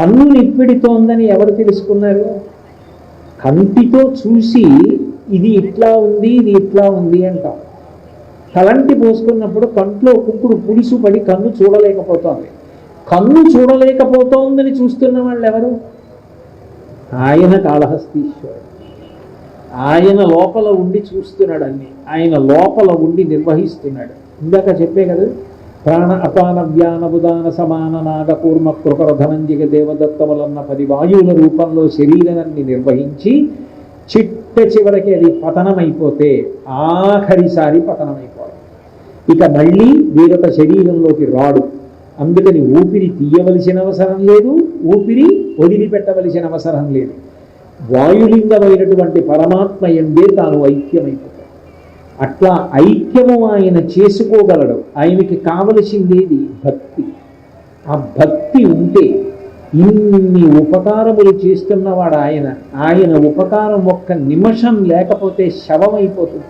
కన్ను నిప్పిడితోందని ఎవరు తెలుసుకున్నారు? కంటితో చూసి ఇది ఇట్లా ఉంది ఇది ఇట్లా ఉంది అంటాం. తలంటి పోసుకున్నప్పుడు కంట్లో కుక్కుడు పులుసు పడి కన్ను చూడలేకపోతోంది. కన్ను చూడలేకపోతోందని చూస్తున్న వాళ్ళు ఎవరు ఆయన కాళహస్తీశ్వరుడు. ఆయన లోపల ఉండి చూస్తున్నాడు అన్ని. ఆయన లోపల ఉండి నిర్వహిస్తున్నాడు. ఇందాక చెప్పే కదా ప్రాణ అపాన వ్యాన ఉదాన సమాన నాగ కూర్మ కృపర ధనంజయ దేవదత్తములన్న పది వాయువుల రూపంలో శరీరాన్ని నిర్వహించి చిట్ట చివరికి అది పతనమైపోతే ఆఖరిసారి పతనమైపోవాలి. ఇక మళ్ళీ వేరొక శరీరంలోకి రాడు. అందుకని ఊపిరి తీయవలసిన అవసరం లేదు ఊపిరి వదిలిపెట్టవలసిన అవసరం లేదు. వాయులింగమైనటువంటి పరమాత్మ ఎందే తాను ఐక్యమైపోతుంది అట్లా ఐక్యము ఆయన చేసుకోగలడు. ఆయనకి కావలసిందేది భక్తి. ఆ భక్తి ఉంటే ఇన్ని ఉపకారములు చేస్తున్నవాడు ఆయన. ఆయన ఉపకారం ఒక్క నిమిషం లేకపోతే శవమైపోతుంది.